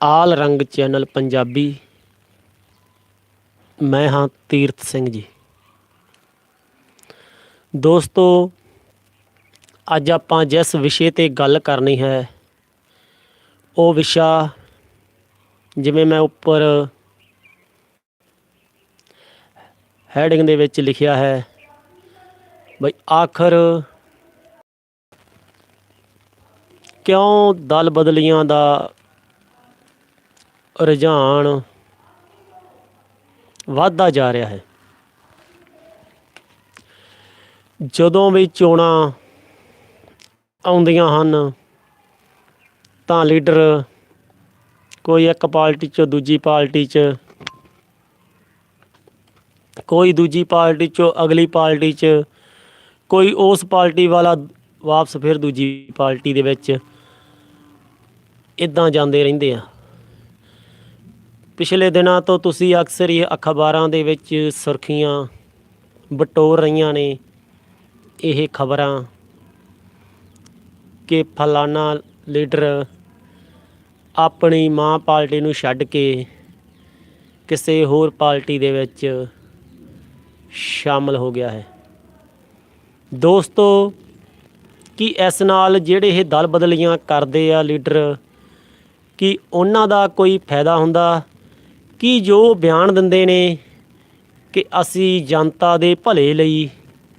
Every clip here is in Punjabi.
ਆਲ ਰੰਗ ਚੈਨਲ ਪੰਜਾਬੀ। ਮੈਂ ਹਾਂ ਤੀਰਥ ਸਿੰਘ ਜੀ। ਦੋਸਤੋ, ਅੱਜ ਆਪਾਂ ਜਿਸ ਵਿਸ਼ੇ ਤੇ ਗੱਲ ਕਰਨੀ ਹੈ, ਉਹ ਵਿਸ਼ਾ ਜਿਵੇਂ ਮੈਂ ਉੱਪਰ ਹੈਡਿੰਗ ਦੇ ਵਿੱਚ ਲਿਖਿਆ ਹੈ, ਬਈ ਆਖਰ ਕਿਉਂ ਦਲ ਬਦਲੀਆਂ ਦਾ ਰੁਝਾਨ ਵੱਧਦਾ ਜਾ ਰਿਹਾ ਹੈ। ਜਦੋਂ ਵੀ ਚੋਣਾਂ ਆਉਂਦੀਆਂ ਹਨ, ਤਾਂ ਲੀਡਰ ਕੋਈ ਇੱਕ ਪਾਰਟੀ 'ਚੋਂ ਦੂਜੀ ਪਾਰਟੀ 'ਚ, ਕੋਈ ਦੂਜੀ ਪਾਰਟੀ 'ਚੋਂ ਅਗਲੀ ਪਾਰਟੀ 'ਚ, ਕੋਈ ਉਸ ਪਾਰਟੀ ਵਾਲਾ ਵਾਪਸ ਫਿਰ ਦੂਜੀ ਪਾਰਟੀ ਦੇ ਵਿੱਚ, ਇਦਾਂ ਜਾਂਦੇ ਰਹਿੰਦੇ ਆ। ਪਿਛਲੇ ਦਿਨਾਂ ਤੋਂ ਤੁਸੀਂ ਅਕਸਰ ਹੀ ਅਖਬਾਰਾਂ ਦੇ ਵਿੱਚ ਸੁਰਖੀਆਂ ਬਟੋਰ ਰਹੀਆਂ ਨੇ। ਇਹ ਖਬਰਾਂ ਕਿ ਫਲਾਣਾ ਲੀਡਰ ਆਪਣੀ ਮਾਂ ਪਾਰਟੀ ਨੂੰ ਛੱਡ ਕੇ ਕਿਸੇ ਹੋਰ ਪਾਰਟੀ ਦੇ ਵਿੱਚ ਸ਼ਾਮਲ ਹੋ ਗਿਆ ਹੈ। ਦੋਸਤੋ, ਕਿ ਇਸ ਨਾਲ ਜਿਹੜੇ ਇਹ ਦਲ ਬਦਲੀਆਂ ਕਰਦੇ ਆ ਲੀਡਰ, ਕਿ ਉਹਨਾਂ ਦਾ ਕੋਈ ਫਾਇਦਾ ਹੁੰਦਾ? ਕਿ ਜੋ ਬਿਆਨ ਦਿੰਦੇ ਨੇ ਕਿ ਅਸੀਂ ਜਨਤਾ ਦੇ ਭਲੇ ਲਈ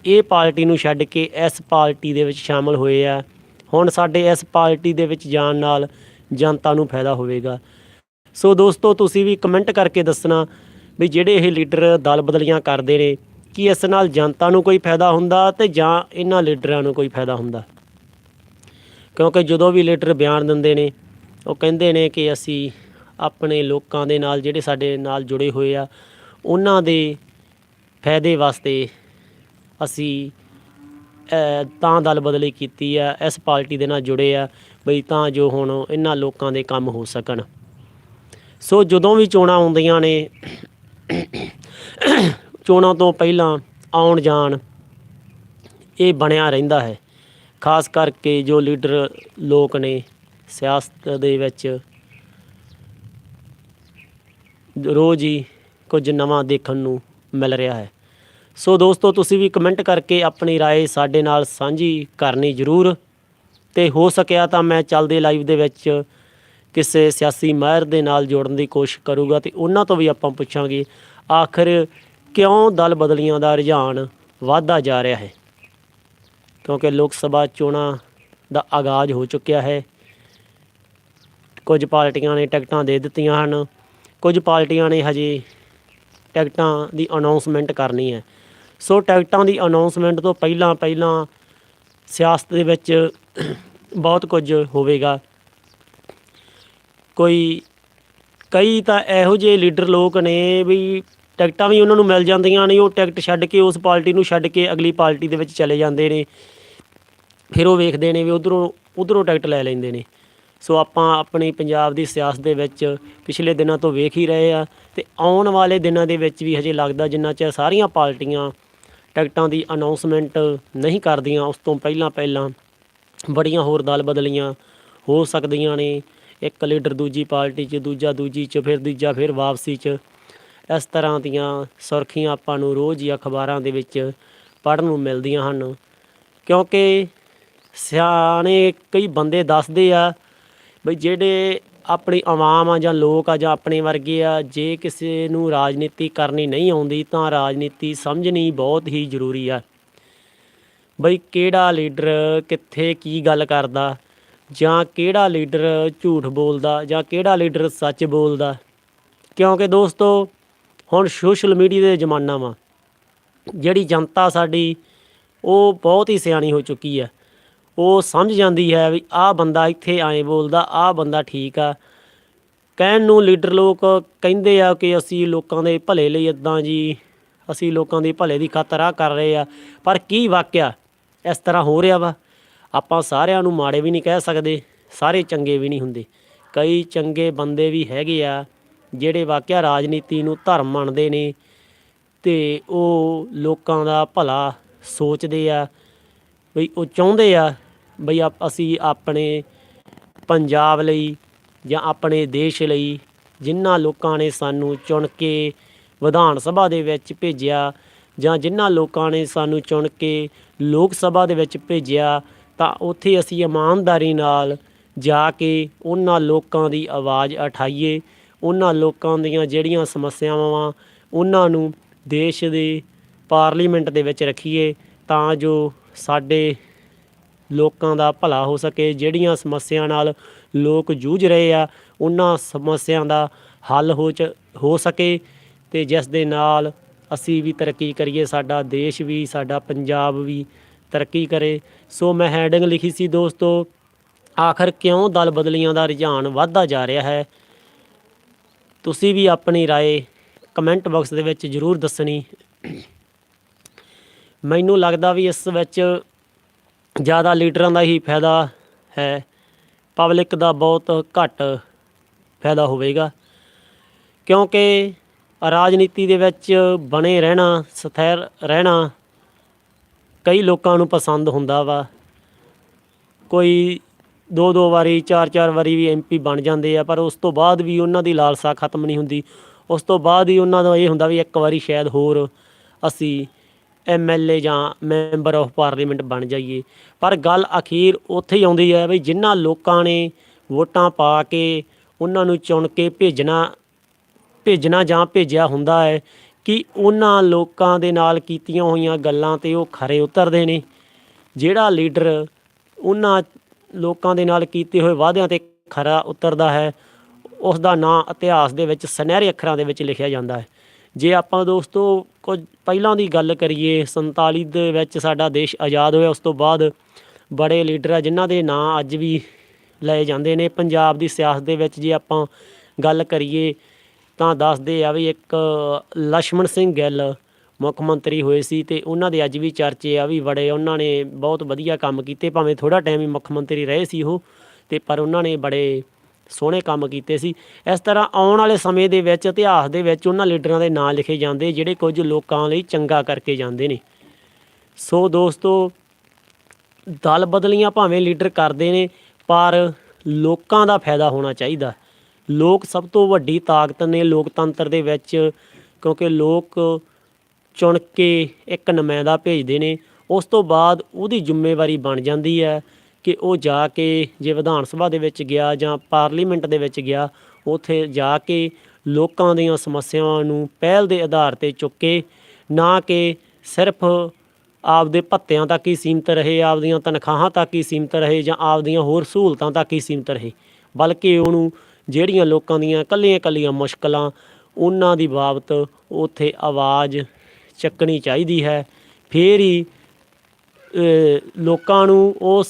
ਇਹ ਪਾਰਟੀ ਨੂੰ ਛੱਡ ਕੇ ਇਸ ਪਾਰਟੀ ਦੇ ਵਿੱਚ ਸ਼ਾਮਲ ਹੋਏ ਆ? ਹੁਣ ਸਾਡੇ ਇਸ ਪਾਰਟੀ ਦੇ ਵਿੱਚ ਜਾਣ ਨਾਲ ਜਨਤਾ ਨੂੰ ਫਾਇਦਾ ਹੋਵੇਗਾ। ਸੋ ਦੋਸਤੋ, ਤੁਸੀਂ ਵੀ ਕਮੈਂਟ ਕਰਕੇ ਦੱਸਣਾ ਵੀ ਜਿਹੜੇ ਇਹ ਲੀਡਰ ਦਲ ਬਦਲੀਆਂ ਕਰਦੇ ਨੇ, ਕਿ ਇਸ ਨਾਲ ਜਨਤਾ ਨੂੰ ਕੋਈ ਫਾਇਦਾ ਹੁੰਦਾ ਤੇ ਜਾਂ ਇਹਨਾਂ ਲੀਡਰਾਂ ਨੂੰ ਕੋਈ ਫਾਇਦਾ ਹੁੰਦਾ? ਕਿਉਂਕਿ ਜਦੋਂ ਵੀ ਲੀਡਰ ਬਿਆਨ ਦਿੰਦੇ ਨੇ, ਉਹ ਕਹਿੰਦੇ ਨੇ ਕਿ ਅਸੀਂ ਆਪਣੇ ਲੋਕਾਂ ਦੇ ਨਾਲ, ਜਿਹੜੇ ਸਾਡੇ ਨਾਲ ਜੁੜੇ ਹੋਏ ਆ, ਉਹਨਾਂ ਦੇ ਫਾਇਦੇ ਵਾਸਤੇ ਅਸੀਂ ਤਾਂ ਦਲ ਬਦਲੀ ਕੀਤੀ ਆ, ਇਸ ਪਾਰਟੀ ਦੇ ਨਾਲ ਜੁੜੇ ਆ, ਬਈ ਤਾਂ ਜੋ ਹੁਣ ਇਹਨਾਂ ਲੋਕਾਂ ਦੇ ਕੰਮ ਹੋ ਸਕਣ। ਸੋ ਜਦੋਂ ਵੀ ਚੋਣਾਂ ਆਉਂਦੀਆਂ ਨੇ, ਚੋਣਾਂ ਤੋਂ ਪਹਿਲਾਂ ਆਉਣ ਜਾਣ, ਇਹ ਬਣਿਆ ਰਹਿੰਦਾ ਹੈ। ਖਾਸ ਕਰਕੇ ਜੋ ਲੀਡਰ ਲੋਕ ਨੇ ਸਿਆਸਤ ਦੇ ਵਿੱਚ ਰੋਜ਼ ਹੀ ਕੁਝ ਨਵਾਂ ਦੇਖਣ ਨੂੰ ਮਿਲ ਰਿਹਾ ਹੈ ਸੋ ਦੋਸਤੋ ਤੁਸੀਂ ਵੀ ਕਮੈਂਟ ਕਰਕੇ ਆਪਣੀ رائے ਸਾਡੇ ਨਾਲ ਸਾਂਝੀ ਕਰਨੀ ਜ਼ਰੂਰ ਤੇ ਹੋ ਸਕਿਆ ਤਾਂ ਮੈਂ ਚੱਲਦੇ ਲਾਈਵ ਦੇ ਵਿੱਚ ਕਿਸੇ ਸਿਆਸੀ ਮਾਹਿਰ ਦੇ ਨਾਲ ਜੋੜਨ ਦੀ ਕੋਸ਼ਿਸ਼ ਕਰੂੰਗਾ ਤੇ ਉਹਨਾਂ ਤੋਂ ਵੀ ਆਪਾਂ ਪੁੱਛਾਂਗੇ ਆਖਰ ਕਿਉਂ ਦਲ ਬਦਲੀਆਂ ਦਾ ਰੁਝਾਨ ਵਧਦਾ ਜਾ ਰਿਹਾ ਹੈ ਕਿਉਂਕਿ ਲੋਕ ਸਭਾ ਚੋਣਾਂ ਦਾ ਆਗਾਜ਼ ਹੋ ਚੁੱਕਿਆ ਹੈ ਕੁਝ ਪਾਰਟੀਆਂ ਨੇ ਟਿਕਟਾਂ ਦੇ ਦਿੱਤੀਆਂ ਹਨ ਕੁਝ ਪਾਰਟੀਆਂ ਨੇ ਹਜੇ ਟਿਕਟਾਂ ਦੀ ਅਨਾਉਂਸਮੈਂਟ ਕਰਨੀ ਹੈ। ਸੋ ਟਿਕਟਾਂ ਦੀ ਅਨਾਉਂਸਮੈਂਟ ਤੋਂ ਪਹਿਲਾਂ ਪਹਿਲਾਂ ਸਿਆਸਤ ਦੇ ਵਿੱਚ ਬਹੁਤ ਕੁਝ ਹੋਵੇਗਾ। ਕੋਈ, ਕਈ ਤਾਂ ਇਹੋ ਜਿਹੇ ਲੀਡਰ ਲੋਕ ਨੇ ਵੀ ਟਿਕਟਾਂ ਵੀ ਉਹਨਾਂ ਨੂੰ ਮਿਲ ਜਾਂਦੀਆਂ ਨੇ, ਉਹ ਟਿਕਟ ਛੱਡ ਕੇ ਉਸ ਪਾਰਟੀ ਨੂੰ ਛੱਡ ਕੇ ਅਗਲੀ ਪਾਰਟੀ ਦੇ ਵਿੱਚ ਚਲੇ ਜਾਂਦੇ ਨੇ। ਫਿਰ ਉਹ ਵੇਖਦੇ ਨੇ ਵੀ ਉਧਰੋਂ ਉਧਰੋਂ ਟਿਕਟ ਲੈ ਲੈਂਦੇ ਨੇ। ਸੋ ਆਪਾਂ ਆਪਣੀ ਪੰਜਾਬ ਦੀ ਸਿਆਸਤ ਦੇ ਵਿੱਚ ਪਿਛਲੇ ਦਿਨਾਂ ਤੋਂ ਵੇਖ ਹੀ ਰਹੇ ਆ ਤੇ ਆਉਣ ਵਾਲੇ ਦਿਨਾਂ ਦੇ ਵਿੱਚ ਵੀ ਹਜੇ ਲੱਗਦਾ ਜਿੰਨਾ ਚਿਰ ਸਾਰੀਆਂ ਪਾਰਟੀਆਂ ਟਿਕਟਾਂ ਦੀ ਅਨਾਉਂਸਮੈਂਟ ਨਹੀਂ ਕਰਦੀਆਂ, ਉਸ ਤੋਂ ਪਹਿਲਾਂ ਪਹਿਲਾਂ ਬੜੀਆਂ ਹੋਰ ਦਲ ਬਦਲੀਆਂ ਹੋ ਸਕਦੀਆਂ ਨੇ। ਇੱਕ ਲੀਡਰ ਦੂਜੀ ਪਾਰਟੀ 'ਚ, ਦੂਜਾ ਦੂਜੀ 'ਚ, ਫਿਰ ਦੂਜਾ ਫਿਰ ਵਾਪਸੀ 'ਚ। ਇਸ ਤਰ੍ਹਾਂ ਦੀਆਂ ਸੁਰਖੀਆਂ ਆਪਾਂ ਨੂੰ ਰੋਜ਼ ਹੀ ਅਖਬਾਰਾਂ ਦੇ ਵਿੱਚ ਪੜ੍ਹਨ ਨੂੰ ਮਿਲਦੀਆਂ ਹਨ। ਕਿਉਂਕਿ ਸਿਆਣੇ ਕਈ ਬੰਦੇ ਦੱਸਦੇ ਆ ਬਈ ਜਿਹੜੇ ਆਪਣੀ ਆਵਾਮ ਆ ਜਾਂ ਲੋਕ ਆ ਜਾਂ ਆਪਣੇ ਵਰਗੇ ਆ, ਜੇ ਕਿਸੇ ਨੂੰ ਰਾਜਨੀਤੀ ਕਰਨੀ ਨਹੀਂ ਆਉਂਦੀ ਤਾਂ ਰਾਜਨੀਤੀ ਸਮਝਣੀ ਬਹੁਤ ਹੀ ਜ਼ਰੂਰੀ ਆ। ਬਈ ਕਿਹੜਾ ਲੀਡਰ ਕਿੱਥੇ ਕੀ ਗੱਲ ਕਰਦਾ ਜਾਂ ਕਿਹੜਾ ਲੀਡਰ ਝੂਠ ਬੋਲਦਾ ਜਾਂ ਕਿਹੜਾ ਲੀਡਰ ਸੱਚ ਬੋਲਦਾ? ਕਿਉਂਕਿ ਦੋਸਤੋ, ਹੁਣ ਸੋਸ਼ਲ ਮੀਡੀਆ ਦੇ ਜ਼ਮਾਨਾ ਵਾ, ਜਿਹੜੀ ਜਨਤਾ ਸਾਡੀ, ਉਹ ਬਹੁਤ ਹੀ ਸਿਆਣੀ ਹੋ ਚੁੱਕੀ ਆ। ਉਹ ਸਮਝ ਜਾਂਦੀ ਹੈ ਵੀ ਆਹ ਬੰਦਾ ਇੱਥੇ ਐਂ ਬੋਲਦਾ, ਆਹ ਬੰਦਾ ਠੀਕ ਆ। ਕਹਿਣ ਨੂੰ ਲੀਡਰ ਲੋਕ ਕਹਿੰਦੇ ਆ ਕਿ ਅਸੀਂ ਲੋਕਾਂ ਦੇ ਭਲੇ ਲਈ ਇਦਾਂ ਜੀ, ਅਸੀਂ ਲੋਕਾਂ ਦੇ ਭਲੇ ਦੀ ਖਾਤਰ ਆ ਕਰ ਰਹੇ ਆ। ਪਰ ਕੀ ਵਾਕਿਆ? ਇਸ ਤਰ੍ਹਾਂ ਹੋ ਰਿਹਾ ਵਾ। ਆਪਾਂ ਸਾਰਿਆਂ ਨੂੰ ਮਾੜੇ ਵੀ ਨਹੀਂ ਕਹਿ ਸਕਦੇ, ਸਾਰੇ ਚੰਗੇ ਵੀ ਨਹੀਂ ਹੁੰਦੇ। ਕਈ ਚੰਗੇ ਬੰਦੇ ਵੀ ਹੈਗੇ ਆ, ਜਿਹੜੇ ਵਾਕਿਆ ਰਾਜਨੀਤੀ ਨੂੰ ਧਰਮ ਮੰਨਦੇ ਨੇ ਤੇ ਉਹ ਲੋਕਾਂ ਦਾ ਭਲਾ ਸੋਚਦੇ ਆ, ਵੀ ਉਹ ਚਾਹੁੰਦੇ ਆ ਬਈ ਆਪ- ਅਸੀਂ ਆਪਣੇ ਪੰਜਾਬ ਲਈ ਜਾਂ ਆਪਣੇ ਦੇਸ਼ ਲਈ ਜਿਨ੍ਹਾਂ ਲੋਕਾਂ ਨੇ ਸਾਨੂੰ ਚੁਣ ਕੇ ਵਿਧਾਨ ਸਭਾ ਦੇ ਵਿੱਚ ਭੇਜਿਆ ਜਾਂ ਜਿਨ੍ਹਾਂ ਲੋਕਾਂ ਨੇ ਸਾਨੂੰ ਚੁਣ ਕੇ ਲੋਕ ਸਭਾ ਦੇ ਵਿੱਚ ਭੇਜਿਆ, ਤਾਂ ਉੱਥੇ ਅਸੀਂ ਇਮਾਨਦਾਰੀ ਨਾਲ ਜਾ ਕੇ ਉਹਨਾਂ ਲੋਕਾਂ ਦੀ ਆਵਾਜ਼ ਉਠਾਈਏ, ਉਹਨਾਂ ਲੋਕਾਂ ਦੀਆਂ ਜਿਹੜੀਆਂ ਸਮੱਸਿਆਵਾਂ ਵਾਂ ਉਹਨਾਂ ਨੂੰ ਦੇਸ਼ ਦੇ ਪਾਰਲੀਮੈਂਟ ਦੇ ਵਿੱਚ ਰੱਖੀਏ ਤਾਂ ਜੋ ਸਾਡੇ ਲੋਕਾਂ ਦਾ ਭਲਾ ਹੋ ਸਕੇ ਜਿਹੜੀਆਂ ਸਮੱਸਿਆ ਨਾਲ ਲੋਕ ਜੂਝ ਰਹੇ ਆ ਉਹਨਾਂ ਸਮੱਸਿਆ ਦਾ ਹੱਲ ਹੋ ਚ ਹੋ ਸਕੇ ਤੇ ਜਿਸ ਦੇ ਨਾਲ ਅਸੀਂ ਵੀ ਤਰੱਕੀ ਕਰੀਏ ਸਾਡਾ ਦੇਸ਼ ਵੀ ਸਾਡਾ ਪੰਜਾਬ ਵੀ ਤਰੱਕੀ ਕਰੇ ਸੋ ਮੈਂ ਹੈਡਿੰਗ ਲਿਖੀ ਸੀ ਦੋਸਤੋ ਆਖਰ ਕਿਉਂ ਦਲ ਬਦਲੀਆਂ ਦਾ ਰੁਝਾਨ ਵੱਧਦਾ ਜਾ ਰਿਹਾ ਹੈ ਤੁਸੀਂ ਵੀ ਆਪਣੀ رائے ਕਮੈਂਟ ਬਾਕਸ ਦੇ ਵਿੱਚ ਜ਼ਰੂਰ ਦੱਸਣੀ ਮੈਨੂੰ ਲੱਗਦਾ ਵੀ ਇਸ ਵਿੱਚ ਜ਼ਿਆਦਾ ਲੀਡਰਾਂ ਦਾ ਹੀ ਫਾਇਦਾ ਹੈ। ਪਬਲਿਕ ਦਾ ਬਹੁਤ ਘੱਟ ਫਾਇਦਾ ਹੋਵੇਗਾ। ਕਿਉਂਕਿ ਰਾਜਨੀਤੀ ਦੇ ਵਿੱਚ ਬਣੇ ਰਹਿਣਾ, ਸਥਿਰ ਰਹਿਣਾ ਕਈ ਲੋਕਾਂ ਨੂੰ ਪਸੰਦ ਹੁੰਦਾ ਵਾ। ਕੋਈ ਦੋ ਦੋ ਵਾਰੀ ਚਾਰ ਚਾਰ ਵਾਰੀ ਵੀ ਐਮਪੀ ਬਣ ਜਾਂਦੇ ਆ, ਪਰ ਉਸ ਤੋਂ ਬਾਅਦ ਵੀ ਉਹਨਾਂ ਦੀ ਲਾਲਸਾ ਖਤਮ ਨਹੀਂ ਹੁੰਦੀ। ਉਸ ਤੋਂ ਬਾਅਦ ਹੀ ਉਹਨਾਂ ਦਾ ਇਹ ਹੁੰਦਾ ਵੀ ਇੱਕ ਵਾਰੀ ਸ਼ਾਇਦ ਹੋਰ ਅਸੀਂ ਐਮਐਲਏ ਜਾਂ ਮੈਂਬਰ ਆਫ ਪਾਰਲੀਮੈਂਟ ਬਣ ਜਾਈਏ। ਪਰ ਗੱਲ ਅਖੀਰ ਉੱਥੇ ਹੀ ਆਉਂਦੀ ਹੈ ਵੀ ਜਿਨ੍ਹਾਂ ਲੋਕਾਂ ਨੇ ਵੋਟਾਂ ਪਾ ਕੇ ਉਹਨਾਂ ਨੂੰ ਚੁਣ ਕੇ ਭੇਜਣਾ ਭੇਜਣਾ ਜਾਂ ਭੇਜਿਆ ਹੁੰਦਾ ਹੈ ਕਿ ਉਹਨਾਂ ਲੋਕਾਂ ਦੇ ਨਾਲ ਕੀਤੀਆਂ ਹੋਈਆਂ ਗੱਲਾਂ ਤੇ ਉਹ ਖਰੇ ਉਤਰਦੇ ਨੇ। ਜਿਹੜਾ ਲੀਡਰ ਉਹਨਾਂ ਲੋਕਾਂ ਦੇ ਨਾਲ ਕੀਤੇ ਹੋਏ ਵਾਅਦਿਆਂ ਤੇ ਖਰਾ ਉਤਰਦਾ ਹੈ ਉਸ ਦਾ ਨਾਂ ਇਤਿਹਾਸ ਦੇ ਵਿੱਚ ਸੁਨਹਿਰੇ ਅੱਖਰਾਂ ਦੇ ਵਿੱਚ ਲਿਖਿਆ ਜਾਂਦਾ ਹੈ। ਜੇ ਆਪਾਂ ਦੋਸਤੋ ਕੁਝ ਪਹਿਲਾਂ ਦੀ ਗੱਲ ਕਰੀਏ 47 ਦੇ ਵਿੱਚ ਸਾਡਾ ਦੇਸ਼ ਆਜ਼ਾਦ ਹੋਇਆ, ਉਸ ਤੋਂ ਬਾਅਦ ਬੜੇ ਲੀਡਰ ਆ, ਜਿਨ੍ਹਾਂ ਦੇ ਨਾਂ ਅੱਜ ਵੀ ਲਏ ਜਾਂਦੇ ਨੇ। ਪੰਜਾਬ ਦੀ ਸਿਆਸਤ ਦੇ ਵਿੱਚ ਜੇ ਆਪਾਂ ਗੱਲ ਕਰੀਏ, ਤਾਂ ਦੱਸਦੇ ਆ ਵੀ ਇੱਕ ਲక్ష్మణ ਸਿੰਘ ਗਿੱਲ ਮੁੱਖ ਮੰਤਰੀ ਹੋਏ ਸੀ ਤੇ ਉਹਨਾਂ ਦੇ ਅੱਜ ਵੀ ਚਰਚੇ ਆ ਵੀ ਬੜੇ, ਉਹਨਾਂ ਨੇ ਬਹੁਤ ਵਧੀਆ ਕੰਮ ਕੀਤੇ, ਭਾਵੇਂ ਥੋੜਾ ਟਾਈਮ ਹੀ ਮੁੱਖ ਮੰਤਰੀ ਰਹੇ ਸੀ ਉਹ, ਤੇ ਪਰ ਉਹਨਾਂ ਨੇ ਬੜੇ ਸੋਹਣੇ ਕੰਮ ਕੀਤੇ ਸੀ। ਇਸ ਤਰ੍ਹਾਂ ਆਉਣ ਵਾਲੇ ਸਮੇਂ ਦੇ ਵਿੱਚ, ਇਤਿਹਾਸ ਦੇ ਵਿੱਚ ਉਹਨਾਂ ਲੀਡਰਾਂ ਦੇ ਨਾਂ ਲਿਖੇ ਜਾਂਦੇ, ਜਿਹੜੇ ਕੁਝ ਲੋਕਾਂ ਲਈ ਚੰਗਾ ਕਰਕੇ ਜਾਂਦੇ ਨੇ। ਸੋ ਦੋਸਤੋ, ਦਲ ਬਦਲੀਆਂ ਭਾਵੇਂ ਲੀਡਰ ਕਰਦੇ ਨੇ, ਪਰ ਲੋਕਾਂ ਦਾ ਫਾਇਦਾ ਹੋਣਾ ਚਾਹੀਦਾ। ਲੋਕ ਸਭ ਤੋਂ ਵੱਡੀ ਤਾਕਤ ਨੇ ਲੋਕਤੰਤਰ ਦੇ ਵਿੱਚ, ਕਿਉਂਕਿ ਲੋਕ ਚੁਣ ਕੇ ਇੱਕ ਨੁਮਾਇੰਦਾ ਭੇਜਦੇ ਨੇ। ਉਸ ਤੋਂ ਬਾਅਦ ਉਹਦੀ ਜ਼ਿੰਮੇਵਾਰੀ ਬਣ ਜਾਂਦੀ ਹੈ। ਕਿ ਉਹ ਜਾ ਕੇ ਜੇ ਵਿਧਾਨ ਸਭਾ ਦੇ ਵਿੱਚ ਗਿਆ ਜਾਂ ਪਾਰਲੀਮੈਂਟ ਦੇ ਵਿੱਚ ਗਿਆ, ਉੱਥੇ ਜਾ ਕੇ ਲੋਕਾਂ ਦੀਆਂ ਸਮੱਸਿਆਵਾਂ ਨੂੰ ਪਹਿਲ ਦੇ ਆਧਾਰ ਤੇ ਚੁੱਕੇ ਨਾ ਕਿ ਸਿਰਫ ਆਪਦੇ ਭੱਤਿਆਂ ਤੱਕ ਹੀ ਸੀਮਤ ਰਹੇ, ਆਪਦੀਆਂ ਤਨਖਾਹਾਂ ਤੱਕ ਹੀ ਸੀਮਤ ਰਹੇ ਜਾਂ ਆਪਦੀਆਂ ਹੋਰ ਸਹੂਲਤਾਂ ਤੱਕ ਹੀ ਸੀਮਤ ਰਹੇ। ਬਲਕਿ ਉਹਨੂੰ ਜਿਹੜੀਆਂ ਲੋਕਾਂ ਦੀਆਂ ਕੱਲੀਆਂ ਕੱਲੀਆਂ ਮੁਸ਼ਕਲਾਂ, ਉਹਨਾਂ ਦੀ ਬਾਬਤ ਉੱਥੇ ਆਵਾਜ਼ ਚੱਕਣੀ ਚਾਹੀਦੀ ਹੈ। ਫੇਰ ਹੀ ਲੋਕਾਂ ਨੂੰ ਉਸ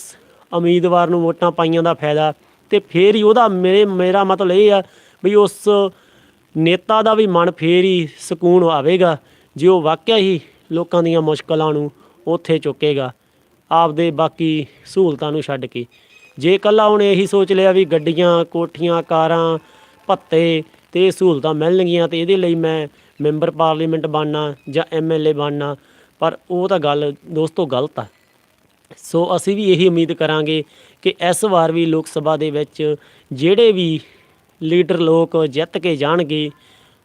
ਉਮੀਦਵਾਰ ਨੂੰ ਵੋਟਾਂ ਪਾਈਆਂ ਦਾ ਫਾਇਦਾ। ਤੇ ਫੇਰ ਹੀ ਉਹਦਾ ਮੇਰੇ, ਮੇਰਾ ਮਤਲਬ ਇਹ ਆ ਵੀ ਉਸ ਨੇਤਾ ਦਾ ਵੀ ਮਨ ਫੇਰ ਹੀ ਸਕੂਨ ਆਵੇਗਾ ਜੇ ਉਹ ਵਾਕਿਆ ਹੀ ਲੋਕਾਂ ਦੀਆਂ ਮੁਸ਼ਕਲਾਂ ਨੂੰ ਉੱਥੇ ਚੁੱਕੇਗਾ, ਆਪਦੇ ਬਾਕੀ ਸਹੂਲਤਾਂ ਨੂੰ ਛੱਡ ਕੇ। ਜੇ ਇਕੱਲਾ ਉਹਨੇ ਇਹੀ ਸੋਚ ਲਿਆ ਵੀ ਗੱਡੀਆਂ, ਕੋਠੀਆਂ, ਕਾਰਾਂ, ਭੱਤੇ ਤੇ ਸਹੂਲਤਾਂ ਮਿਲਣਗੀਆਂ ਤੇ ਇਹਦੇ ਲਈ ਮੈਂ ਮੈਂਬਰ ਪਾਰਲੀਮੈਂਟ ਬਣਨਾ ਜਾਂ ਐਮਐਲਏ ਬਣਨਾ, ਪਰ ਉਹ ਤਾਂ ਗੱਲ ਦੋਸਤੋ ਗਲਤ ਆ। ਸੋ ਅਸੀਂ ਵੀ ਇਹੀ ਉਮੀਦ ਕਰਾਂਗੇ ਕਿ ਇਸ ਵਾਰ ਵੀ ਲੋਕ ਸਭਾ ਦੇ ਵਿੱਚ ਜਿਹੜੇ ਵੀ ਲੀਡਰ ਲੋਕ ਜਿੱਤ ਕੇ ਜਾਣਗੇ,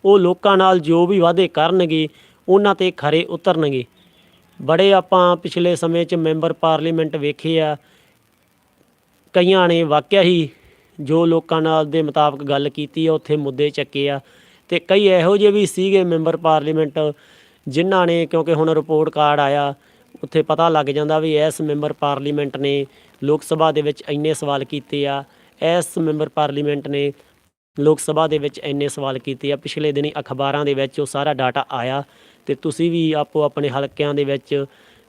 ਉਹ ਲੋਕਾਂ ਨਾਲ ਜੋ ਵੀ ਵਾਅਦੇ ਕਰਨਗੇ, ਉਹਨਾਂ ਤੇ ਖਰੇ ਉਤਰਨਗੇ। ਬੜੇ ਆਪਾਂ ਪਿਛਲੇ ਸਮੇਂ 'ਚ ਮੈਂਬਰ ਪਾਰਲੀਮੈਂਟ ਵੇਖੇ ਆ, ਕਈਆਂ ਨੇ ਵਾਕਿਆ ਹੀ ਜੋ ਲੋਕਾਂ ਨਾਲ ਦੇ ਮੁਤਾਬਕ ਗੱਲ ਕੀਤੀ ਆ, ਉੱਥੇ ਮੁੱਦੇ ਚੱਕੇ ਆ ਤੇ ਕਈ ਇਹੋ ਜਿਹੇ ਵੀ ਸੀਗੇ ਮੈਂਬਰ ਪਾਰਲੀਮੈਂਟ, ਜਿਨ੍ਹਾਂ ਨੇ ਕਿਉਂਕਿ ਹੁਣ ਰਿਪੋਰਟ ਕਾਰਡ ਆਇਆ ਉੱਥੇ ਪਤਾ ਲੱਗ ਜਾਂਦਾ ਵੀ ਇਸ ਮੈਂਬਰ ਪਾਰਲੀਮੈਂਟ ਨੇ ਲੋਕ ਸਭਾ ਦੇ ਵਿੱਚ ਇੰਨੇ ਸਵਾਲ ਕੀਤੇ ਆ, ਇਸ ਮੈਂਬਰ ਪਾਰਲੀਮੈਂਟ ਨੇ ਲੋਕ ਸਭਾ ਦੇ ਵਿੱਚ ਇੰਨੇ ਸਵਾਲ ਕੀਤੇ ਆ। ਪਿਛਲੇ ਦਿਨੀ ਅਖਬਾਰਾਂ ਦੇ ਵਿੱਚ ਉਹ ਸਾਰਾ ਡਾਟਾ ਆਇਆ ਤੇ ਤੁਸੀਂ ਵੀ ਆਪੋ ਆਪਣੇ ਹਲਕਿਆਂ ਦੇ ਵਿੱਚ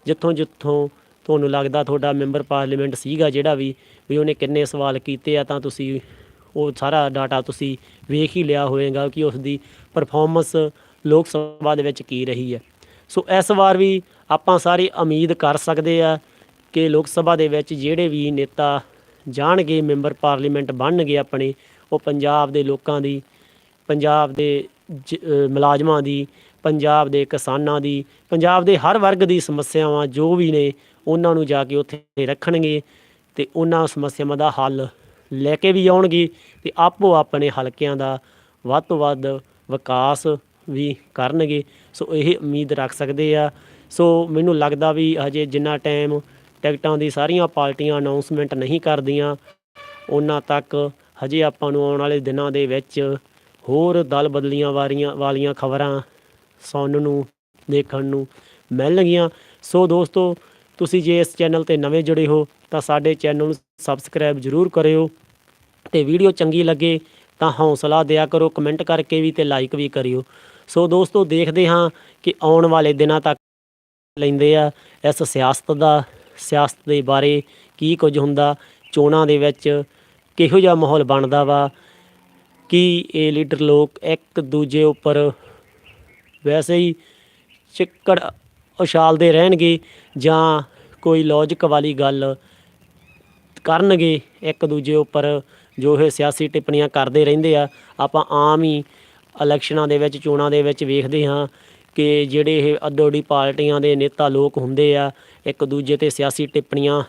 ਜਿੱਥੋਂ ਜਿੱਥੋਂ ਤੁਹਾਨੂੰ ਲੱਗਦਾ ਤੁਹਾਡਾ ਮੈਂਬਰ ਪਾਰਲੀਮੈਂਟ ਸੀਗਾ ਜਿਹੜਾ ਵੀ ਵੀ ਉਹਨੇ ਕਿੰਨੇ ਸਵਾਲ ਕੀਤੇ ਆ ਤਾਂ ਤੁਸੀਂ ਉਹ ਸਾਰਾ ਡਾਟਾ ਤੁਸੀਂ ਵੇਖ ਹੀ ਲਿਆ ਹੋਵੇਗਾ ਕਿ ਉਸ ਦੀ ਪਰਫਾਰਮੈਂਸ ਲੋਕ ਸਭਾ ਦੇ ਵਿੱਚ ਕੀ ਰਹੀ ਹੈ। ਸੋ ਇਸ ਵਾਰ ਵੀ ਆਪਾਂ ਸਾਰੇ ਉਮੀਦ ਕਰ ਸਕਦੇ ਆ ਕਿ ਲੋਕ ਸਭਾ ਦੇ ਵਿੱਚ ਜਿਹੜੇ ਵੀ ਨੇਤਾ ਜਾਣਗੇ, ਮੈਂਬਰ ਪਾਰਲੀਮੈਂਟ ਬਣਨਗੇ ਆਪਣੇ, ਉਹ ਪੰਜਾਬ ਦੇ ਲੋਕਾਂ ਦੀ, ਪੰਜਾਬ ਦੇ ਜ- ਮੁਲਾਜ਼ਮਾਂ ਦੀ, ਪੰਜਾਬ ਦੇ ਕਿਸਾਨਾਂ ਦੀ, ਪੰਜਾਬ ਦੇ ਹਰ ਵਰਗ ਦੀ ਸਮੱਸਿਆਵਾਂ ਜੋ ਵੀ ਨੇ, ਉਹਨਾਂ ਨੂੰ ਜਾ ਕੇ ਉੱਥੇ ਰੱਖਣਗੇ ਤੇ ਉਹਨਾਂ ਸਮੱਸਿਆਵਾਂ ਦਾ ਹੱਲ ਲੈ ਕੇ ਵੀ ਆਉਣਗੇ ਤੇ ਆਪੋ ਆਪਣੇ ਹਲਕਿਆਂ ਦਾ ਵੱਧ ਤੋਂ ਵੱਧ ਵਿਕਾਸ ਵੀ ਕਰਨਗੇ। ਸੋ ਇਹ ਉਮੀਦ ਰੱਖ ਸਕਦੇ ਆ ਸੋ ਮੈਨੂੰ ਲੱਗਦਾ ਵੀ ਹਜੇ ਜਿੰਨਾ ਟਾਈਮ ਟਿਕਟਾਂ ਦੀ ਸਾਰੀਆਂ ਪਾਰਟੀਆਂ ਅਨਾਉਂਸਮੈਂਟ ਨਹੀਂ ਕਰਦੀਆਂ ਉਹਨਾਂ ਤੱਕ ਹਜੇ ਆਪਾਂ ਨੂੰ ਆਉਣ ਵਾਲੇ ਦਿਨਾਂ ਦੇ ਵਿੱਚ ਹੋਰ ਦਲ ਬਦਲੀਆਂ ਵਾਰੀਆਂ, ਵਾਲੀਆਂ ਖਬਰਾਂ ਸੁਣਨ ਨੂੰ, ਦੇਖਣ ਨੂੰ ਮਿਲਣਗੀਆਂ। ਸੋ ਦੋਸਤੋ, ਤੁਸੀਂ ਜੇ ਇਸ ਚੈਨਲ ਤੇ ਨਵੇਂ ਜੁੜੇ ਹੋ, ਤਾਂ ਸਾਡੇ ਚੈਨਲ ਨੂੰ ਸਬਸਕ੍ਰਾਈਬ ਜ਼ਰੂਰ ਕਰਿਓ ਤੇ ਵੀਡੀਓ ਚੰਗੀ ਲੱਗੇ ਤਾਂ ਹੌਸਲਾ ਦਿਆ ਕਰੋ ਕਮੈਂਟ ਕਰਕੇ ਵੀ ਤੇ ਲਾਈਕ ਵੀ ਕਰਿਓ। ਸੋ ਦੋਸਤੋ, ਦੇਖਦੇ ਹਾਂ ਕਿ ਆਉਣ ਵਾਲੇ ਦਿਨਾਂ ਤੱਕ ਲੈਂਦੇ ਆ, ਇਸ ਸਿਆਸਤ ਦਾ, ਸਿਆਸਤ ਦੇ ਬਾਰੇ ਕੀ ਕੁਝ ਹੁੰਦਾ, ਚੋਣਾਂ ਦੇ ਵਿੱਚ ਕਿਹੋ ਜਿਹਾ ਮਾਹੌਲ ਬਣਦਾ ਵਾ, ਕੀ ਇਹ ਲੀਡਰ ਲੋਕ ਇੱਕ ਦੂਜੇ ਉੱਪਰ ਵੈਸੇ ਹੀ ਚਿੱਕੜ ਉਛਾਲਦੇ ਰਹਿਣਗੇ ਜਾਂ ਕੋਈ ਲੌਜੀਕ ਵਾਲੀ ਗੱਲ ਕਰਨਗੇ ਇੱਕ ਦੂਜੇ ਉੱਪਰ, ਜੋ ਇਹ ਸਿਆਸੀ ਟਿੱਪਣੀਆਂ ਕਰਦੇ ਰਹਿੰਦੇ ਆ। ਆਪਾਂ ਆਮ ਹੀ ਇਲੈਕਸ਼ਨਾਂ ਦੇ ਵਿੱਚ, ਚੋਣਾਂ ਦੇ ਵਿੱਚ ਵੇਖਦੇ ਹਾਂ ਕਿ ਜਿਹੜੇ ਇਹ ਅੱਡੋ-ਅੱਡੀ ਪਾਰਟੀਆਂ ਦੇ ਨੇਤਾ ਲੋਕ ਹੁੰਦੇ ਆ, ਇੱਕ ਦੂਜੇ ਤੇ ਸਿਆਸੀ ਟਿੱਪਣੀਆਂ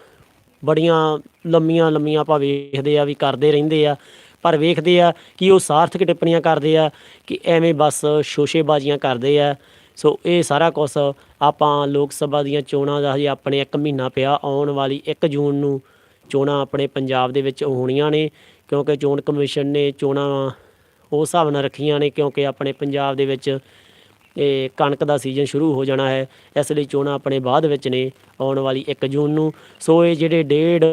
ਬੜੀਆਂ ਲੰਮੀਆਂ ਲੰਮੀਆਂ ਆਪਾਂ ਵੇਖਦੇ ਆ ਵੀ ਕਰਦੇ ਰਹਿੰਦੇ ਆ, ਪਰ ਵੇਖਦੇ ਆ ਕਿ ਉਹ ਸਾਰਥਕ ਟਿੱਪਣੀਆਂ ਕਰਦੇ ਆ ਕਿ ਐਵੇਂ ਬਸ ਸ਼ੋਸ਼ੇਬਾਜ਼ੀਆਂ ਕਰਦੇ ਆ। ਸੋ ਇਹ ਸਾਰਾ ਕੁਝ ਆਪਾਂ ਲੋਕ ਸਭਾ ਦੀਆਂ ਚੋਣਾਂ ਦਾ ਹਜੇ ਆਪਣੇ 1 ਮਹੀਨਾ ਪਿਆ, ਆਉਣ ਵਾਲੀ 1 ਜੂਨ ਨੂੰ ਚੋਣਾਂ ਆਪਣੇ ਪੰਜਾਬ ਦੇ ਵਿੱਚ ਹੋਣੀਆਂ ਨੇ, ਕਿਉਂਕਿ ਚੋਣ ਕਮਿਸ਼ਨ ਨੇ ਚੋਣਾਂ ਉਸ ਹਿਸਾਬ ਨਾਲ ਰੱਖੀਆਂ ਨੇ, ਕਿਉਂਕਿ ਆਪਣੇ ਪੰਜਾਬ ਦੇ ਵਿੱਚ ਇਹ ਕਣਕ ਦਾ ਸੀਜ਼ਨ ਸ਼ੁਰੂ ਹੋ ਜਾਣਾ ਹੈ। ਇਸ ਲਈ ਚੋਣਾਂ ਆਪਣੇ ਬਾਅਦ ਵਿੱਚ ਨੇ, ਆਉਣ ਵਾਲੀ 1 ਜੂਨ ਨੂੰ। ਸੋ ਇਹ ਜਿਹੜੇ ਡੇਢ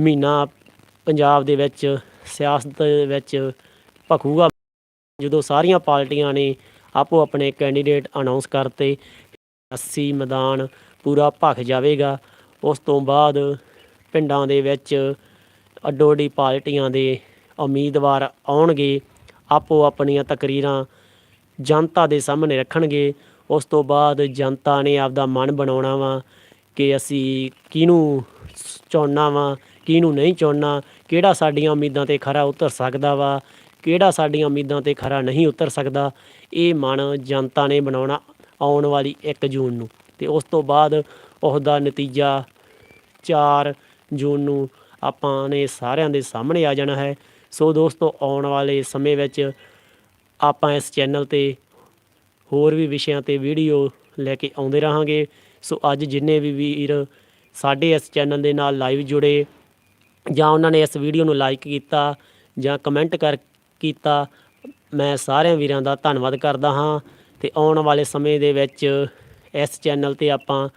ਮਹੀਨਾ ਪੰਜਾਬ ਦੇ ਵਿੱਚ, ਸਿਆਸਤ ਵਿੱਚ ਭਖੂਗਾ, ਜਦੋਂ ਸਾਰੀਆਂ ਪਾਰਟੀਆਂ ਨੇ ਆਪੋ ਆਪਣੇ ਕੈਂਡੀਡੇਟ ਅਨਾਉਂਸ ਕਰਤੇ 80 ਮੈਦਾਨ ਪੂਰਾ ਭਖ ਜਾਵੇਗਾ। ਉਸ ਤੋਂ ਬਾਅਦ ਪਿੰਡਾਂ ਦੇ ਵਿੱਚ ਅੱਡੋ-ਅੱਡੀ ਪਾਰਟੀਆਂ ਦੇ ਉਮੀਦਵਾਰ ਆਉਣਗੇ। ਆਪੋ ਆਪਣੀਆਂ ਤਕਰੀਰਾਂ ਜਨਤਾ ਦੇ ਸਾਹਮਣੇ ਰੱਖਣਗੇ, ਉਸ ਤੋਂ ਬਾਅਦ ਜਨਤਾ ਨੇ ਆਪਦਾ ਮਨ ਬਣਾਉਣਾ ਵਾ ਕਿ ਅਸੀਂ ਕਿਹਨੂੰ ਚੁਣਨਾ ਵਾ, ਕਿਹਨੂੰ ਨਹੀਂ ਚੁਣਨਾ ਕਿਹੜਾ ਸਾਡੀਆਂ ਉਮੀਦਾਂ ਤੇ ਖਰਾ ਉਤਰ ਸਕਦਾ ਵਾ, ਕਿਹੜਾ ਸਾਡੀਆਂ ਉਮੀਦਾਂ ਤੇ ਖਰਾ ਨਹੀਂ ਉਤਰ ਸਕਦਾ, ਇਹ ਮਨ ਜਨਤਾ ਨੇ ਬਣਾਉਣਾ ਆਉਣ ਵਾਲੀ 1 ਜੂਨ ਨੂੰ। ਤੇ ਉਸ ਤੋਂ ਬਾਅਦ ਉਸ ਦਾ ਨਤੀਜਾ 4 ਜੂਨ ਨੂੰ ਆਪਾਂ ਨੇ ਸਾਰਿਆਂ ਦੇ ਸਾਹਮਣੇ ਆ ਜਾਣਾ ਹੈ। ਸੋ ਦੋਸਤੋ, ਆਉਣ ਵਾਲੇ ਸਮੇਂ ਵਿੱਚ ਆਪਾਂ ਇਸ ਚੈਨਲ ਤੇ ਹੋਰ ਵੀ ਵਿਸ਼ਿਆਂ ਤੇ ਵੀਡੀਓ ਲੈ ਕੇ ਆਉਂਦੇ ਰਹਾਂਗੇ। ਸੋ ਅੱਜ ਜਿੰਨੇ ਵੀ ਵੀਰ ਸਾਡੇ ਇਸ ਚੈਨਲ ਦੇ ਨਾਲ ਲਾਈਵ ਜੁੜੇ ਜਾਂ ਉਹਨਾਂ ਨੇ ਇਸ ਵੀਡੀਓ ਨੂੰ ਲਾਈਕ ਕੀਤਾ ਜਾਂ ਕਮੈਂਟ ਕਰ ਕੀਤਾ, ਮੈਂ ਸਾਰਿਆਂ ਵੀਰਾਂ ਦਾ ਧੰਨਵਾਦ ਕਰਦਾ ਹਾਂ। ਤੇ ਆਉਣ ਵਾਲੇ ਸਮੇਂ ਦੇ ਵਿੱਚ ਇਸ ਚੈਨਲ ਤੇ ਆਪਾਂ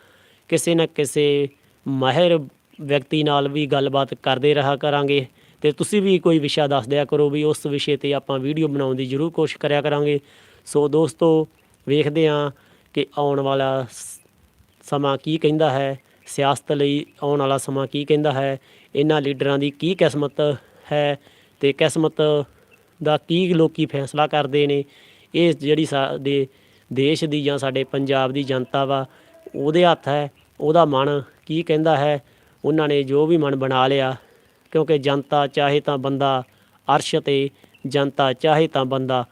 ਕਿਸੇ ਨਾ ਕਿਸੇ ਮਾਹਿਰ ਵਿਅਕਤੀ ਨਾਲ ਵੀ ਗੱਲਬਾਤ ਕਰਦੇ ਰਹਾ ਕਰਾਂਗੇ। ਤੇ ਤੁਸੀਂ ਵੀ ਕੋਈ ਵਿਸ਼ਾ ਦੱਸ ਦਿਆ ਕਰੋ ਵੀ ਉਸ ਵਿਸ਼ੇ ਤੇ ਆਪਾਂ ਵੀਡੀਓ ਬਣਾਉਣ ਦੀ ਜ਼ਰੂਰ ਕੋਸ਼ਿਸ਼ ਕਰਿਆ ਕਰਾਂਗੇ। ਸੋ ਦੋਸਤੋ, ਵੇਖਦੇ ਹਾਂ ਕਿ ਆਉਣ ਵਾਲਾ ਸਮਾਂ ਕੀ ਕਹਿੰਦਾ ਹੈ, ਸਿਆਸਤ ਲਈ ਆਉਣ ਵਾਲਾ ਸਮਾਂ ਕੀ ਕਹਿੰਦਾ ਹੈ, ਇਹਨਾਂ ਲੀਡਰਾਂ ਦੀ ਕੀ ਕਿਸਮਤ ਹੈ ਤੇ ਕਿਸਮਤ ਦਾ ਕੀ ਲੋਕੀ ਫੈਸਲਾ ਕਰਦੇ ਨੇ। ਇਹ ਜਿਹੜੀ ਸਾਡੇ ਦੇਸ਼ ਦੀ ਜਾਂ ਸਾਡੇ ਪੰਜਾਬ ਦੀ ਜਨਤਾ ਵਾ, ਉਹਦੇ ਹੱਥ ਹੈ, ਉਹਦਾ ਮਨ ਕੀ ਕਹਿੰਦਾ ਹੈ, ਉਹਨਾਂ ਨੇ ਜੋ ਵੀ ਮਨ ਬਣਾ ਲਿਆ ਕਿਉਂਕਿ ਜਨਤਾ ਚਾਹੇ ਤਾਂ ਬੰਦਾ ਅਰਸ਼ ਤੇ, ਜਨਤਾ ਚਾਹੇ ਤਾਂ ਬੰਦਾ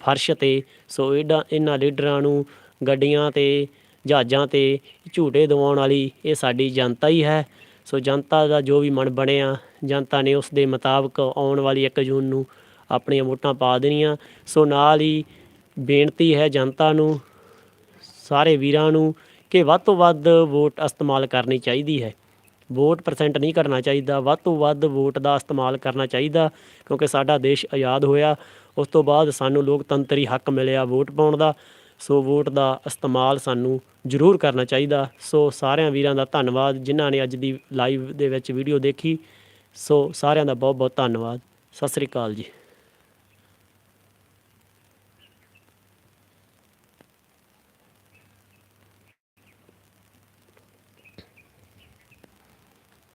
ਫਰਸ਼ ਤੇ। ਸੋ ਇਹਦਾ ਇਹਨਾਂ ਲੀਡਰਾਂ ਨੂੰ ਗੱਡੀਆਂ ਤੇ, ਜਹਾਜ਼ਾਂ ਤੇ ਝੂਟੇ ਦਿਵਾਉਣ ਵਾਲੀ ਇਹ ਸਾਡੀ ਜਨਤਾ ਹੀ ਹੈ। ਸੋ ਜਨਤਾ ਦਾ ਜੋ ਵੀ ਮਨ ਬਣਿਆ, ਜਨਤਾ ਨੇ ਉਸ ਦੇ ਮੁਤਾਬਕ ਆਉਣ ਵਾਲੀ 1 ਜੂਨ ਨੂੰ ਆਪਣੀਆਂ ਵੋਟਾਂ ਪਾ ਦੇਣੀਆਂ। ਸੋ ਨਾਲ ਹੀ ਬੇਨਤੀ ਹੈ ਜਨਤਾ ਨੂੰ, ਸਾਰੇ ਵੀਰਾਂ ਨੂੰ ਕਿ ਵੱਧ ਤੋਂ ਵੱਧ ਵੋਟ ਇਸਤੇਮਾਲ ਕਰਨੀ ਚਾਹੀਦੀ ਹੈ। ਵੋਟ ਪਰਸੈਂਟ ਨਹੀਂ ਕਰਨਾ ਚਾਹੀਦਾ, ਵੱਧ ਤੋਂ ਵੱਧ ਵੋਟ ਦਾ ਇਸਤੇਮਾਲ ਕਰਨਾ ਚਾਹੀਦਾ, ਕਿਉਂਕਿ ਸਾਡਾ ਦੇਸ਼ ਆਜ਼ਾਦ ਹੋਇਆ। ਉਸ ਤੋਂ ਬਾਅਦ ਸਾਨੂੰ ਲੋਕਤੰਤਰੀ ਹੱਕ ਮਿਲਿਆ ਵੋਟ ਪਾਉਣ ਦਾ। ਸੋ ਵੋਟ ਦਾ ਇਸਤੇਮਾਲ ਸਾਨੂੰ ਜ਼ਰੂਰ ਕਰਨਾ ਚਾਹੀਦਾ। ਸੋ ਸਾਰਿਆਂ ਵੀਰਾਂ ਦਾ ਧੰਨਵਾਦ, ਜਿਨ੍ਹਾਂ ਨੇ ਅੱਜ ਦੀ ਲਾਈਵ ਦੇ ਵਿੱਚ ਵੀਡੀਓ ਦੇਖੀ। ਸੋ ਸਾਰਿਆਂ ਦਾ ਬਹੁਤ ਬਹੁਤ ਧੰਨਵਾਦ। ਸਤਿ ਸ੍ਰੀ ਅਕਾਲ ਜੀ।